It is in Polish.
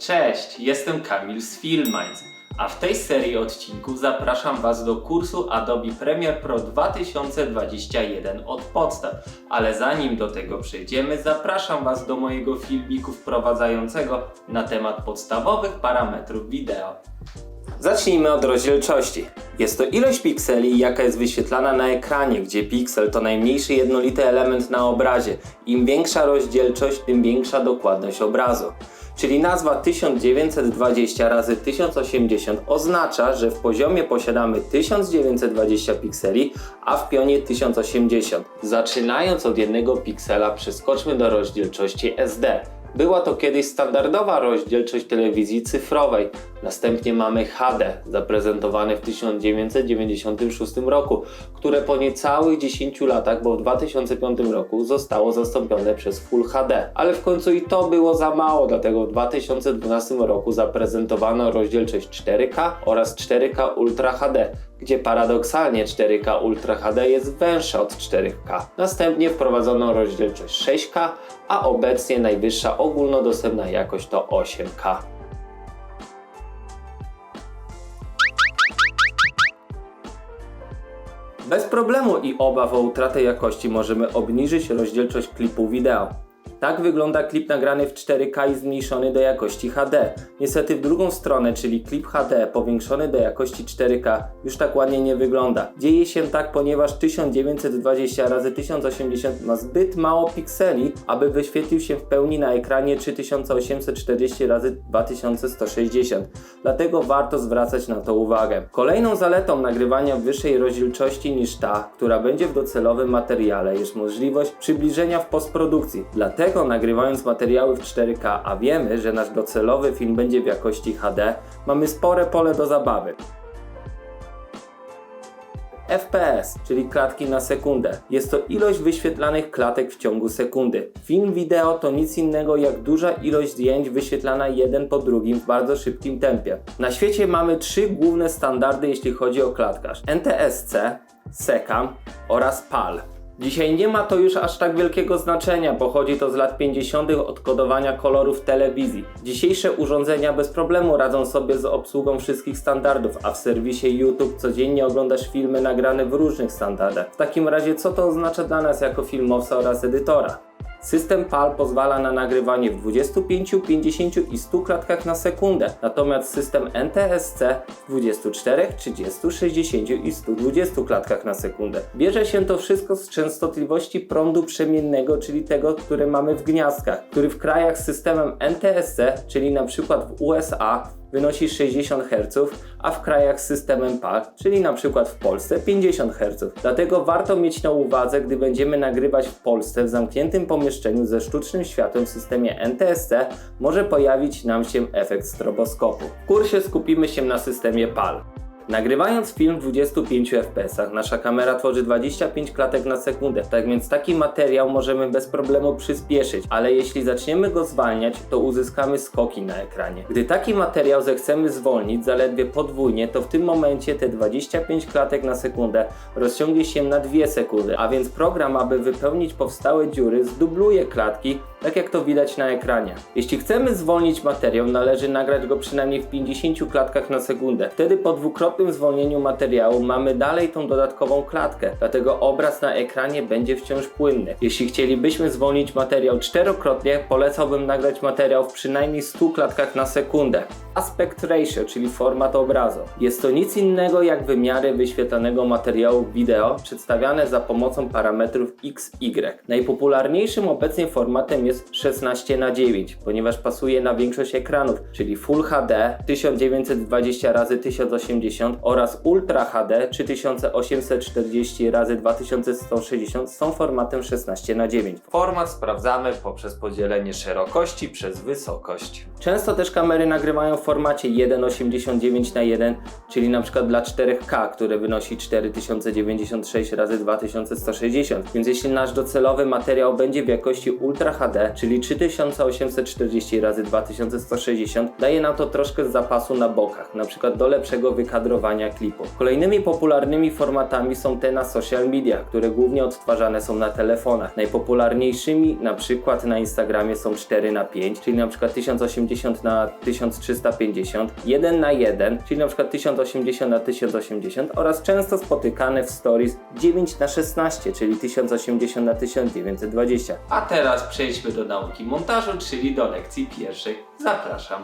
Cześć, jestem Kamil z Filminds, a w tej serii odcinków zapraszam Was do kursu Adobe Premiere Pro 2021 od podstaw. Ale zanim do tego przejdziemy, zapraszam Was do mojego filmiku wprowadzającego na temat podstawowych parametrów wideo. Zacznijmy od rozdzielczości. Jest to ilość pikseli, jaka jest wyświetlana na ekranie, gdzie piksel to najmniejszy jednolity element na obrazie. Im większa rozdzielczość, tym większa dokładność obrazu. Czyli nazwa 1920 razy 1080 oznacza, że w poziomie posiadamy 1920 pikseli, a w pionie 1080. Zaczynając od jednego piksela przeskoczmy do rozdzielczości SD. Była to kiedyś standardowa rozdzielczość telewizji cyfrowej. Następnie mamy HD, zaprezentowane w 1996 roku, które po niecałych 10 latach, bo w 2005 roku zostało zastąpione przez Full HD. Ale w końcu i to było za mało, dlatego w 2012 roku zaprezentowano rozdzielczość 4K oraz 4K Ultra HD gdzie paradoksalnie 4K Ultra HD jest węższa od 4K. Następnie wprowadzono rozdzielczość 6K, a obecnie najwyższa ogólnodostępna jakość to 8K. Bez problemu i obaw o utratę jakości możemy obniżyć rozdzielczość klipu wideo. Tak wygląda klip nagrany w 4K i zmniejszony do jakości HD. Niestety w drugą stronę, czyli klip HD powiększony do jakości 4K już tak ładnie nie wygląda. Dzieje się tak, ponieważ 1920 x 1080 ma zbyt mało pikseli, aby wyświetlił się w pełni na ekranie 3840 x 2160. Dlatego warto zwracać na to uwagę. Kolejną zaletą nagrywania w wyższej rozdzielczości niż ta, która będzie w docelowym materiale, jest możliwość przybliżenia w postprodukcji. Dlatego Dlatego nagrywając materiały w 4K, a wiemy, że nasz docelowy film będzie w jakości HD, mamy spore pole do zabawy. FPS, czyli klatki na sekundę. Jest to ilość wyświetlanych klatek w ciągu sekundy. Film wideo to nic innego jak duża ilość zdjęć wyświetlana jeden po drugim w bardzo szybkim tempie. Na świecie mamy trzy główne standardy jeśli chodzi o klatkarz. NTSC, SECAM oraz PAL. Dzisiaj nie ma to już aż tak wielkiego znaczenia, pochodzi to z lat 50. od kodowania kolorów telewizji. Dzisiejsze urządzenia bez problemu radzą sobie z obsługą wszystkich standardów, a w serwisie YouTube codziennie oglądasz filmy nagrane w różnych standardach. W takim razie co to oznacza dla nas jako filmowca oraz edytora? System PAL pozwala na nagrywanie w 25, 50 i 100 klatkach na sekundę, natomiast system NTSC w 24, 30, 60 i 120 klatkach na sekundę. Bierze się to wszystko z częstotliwości prądu przemiennego, czyli tego, które mamy w gniazdkach, który w krajach z systemem NTSC, czyli na przykład w USA, wynosi 60 Hz, a w krajach z systemem PAL, czyli przykład w Polsce 50 Hz. Dlatego warto mieć na uwadze, gdy będziemy nagrywać w Polsce w zamkniętym pomieszczeniu ze sztucznym światłem w systemie NTSC, może pojawić nam się efekt stroboskopu. W kursie skupimy się na systemie PAL. Nagrywając film w 25 fps, nasza kamera tworzy 25 klatek na sekundę, tak więc taki materiał możemy bez problemu przyspieszyć, ale jeśli zaczniemy go zwalniać, to uzyskamy skoki na ekranie. Gdy taki materiał zechcemy zwolnić zaledwie podwójnie, to w tym momencie te 25 klatek na sekundę rozciągnie się na 2 sekundy, a więc program, aby wypełnić powstałe dziury, zdubluje klatki, tak jak to widać na ekranie. Jeśli chcemy zwolnić materiał, należy nagrać go przynajmniej w 50 klatkach na sekundę. Wtedy po dwukrotnym zwolnieniu materiału mamy dalej tą dodatkową klatkę, dlatego obraz na ekranie będzie wciąż płynny. Jeśli chcielibyśmy zwolnić materiał czterokrotnie, polecałbym nagrać materiał w przynajmniej 100 klatkach na sekundę. Aspect ratio, czyli format obrazu. Jest to nic innego jak wymiary wyświetlanego materiału wideo przedstawiane za pomocą parametrów x, y. Najpopularniejszym obecnie formatem jest 16 na 9, ponieważ pasuje na większość ekranów, czyli Full HD 1920 x 1080 oraz Ultra HD 3840 x 2160 są formatem 16 na 9. Format sprawdzamy poprzez podzielenie szerokości przez wysokość. Często też kamery nagrywają w formacie 1,89 na 1, czyli na przykład dla 4K, które wynosi 4096 x 2160. Więc jeśli nasz docelowy materiał będzie w jakości Ultra HD, czyli 3840 x 2160, daje nam to troszkę zapasu na bokach, na przykład do lepszego Kolejnymi popularnymi formatami są te na social media, które głównie odtwarzane są na telefonach. Najpopularniejszymi na przykład na Instagramie są 4 na 5, czyli na przykład 1080 1080 na 1350, 1 na 1, czyli na przykład 1080 na 1080 oraz często spotykane w stories 9 na 16, czyli 1080 na 1920. A teraz przejdźmy do nauki montażu, czyli do lekcji pierwszej. Zapraszam.